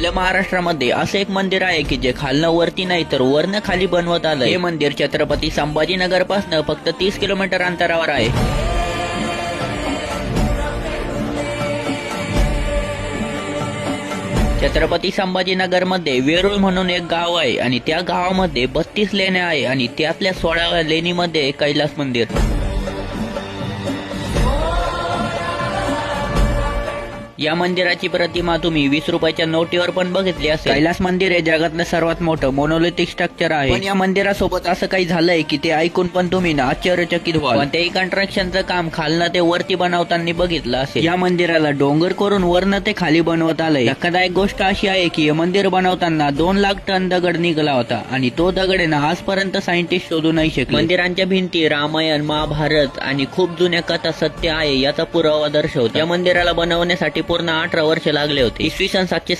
आपल्या महाराष्ट्रामध्ये असं एक मंदिर आहे की जे खालनं वरती नाही तर वरनं खाली बनवत आलं हे मंदिर छत्रपती संभाजीनगर पासन फक्त तीस किलोमीटर अंतरावर आहे. छत्रपती संभाजीनगरमध्ये वेरूळ म्हणून एक गाव आहे आणि त्या गावामध्ये बत्तीस लेण्या आहे आणि त्यातल्या सोळाव्या लेणीमध्ये कैलास मंदिर. या मंदिराची प्रतिमा तुम्ही वीस रुपयाच्या नोटीवर पण बघितली असेल. कैलास मंदिर हे जगातलं सर्वात मोठं मोनोलिथिक स्ट्रक्चर आहे. पण या मंदिरासोबत असं काही झालंय की ते ऐकून पण तुम्ही ना आश्चर्यचकित व्हाल. कोणत्याही कंस्ट्रक्शनचं काम खालनं ते वरती बनवताना बघितलं असेल. या मंदिराला डोंगर करून वरनं ते खाली बनवत आलंय. धक्कादायक गोष्ट अशी आहे की हे मंदिर बनवताना दोन लाख टन दगड निघाला होता आणि तो दगड ना आजपर्यंत सायंटिस्ट शोधू नाही शकले. मंदिरांच्या भिंती रामायण महाभारत आणि खूप जुन्या कथा सत्य आहे याचा पुरावा दर्शवतो या मंदिराला बनवण्यासाठी पूर्ण अठरा वर्ष लागले होते. इसवी सन सातशे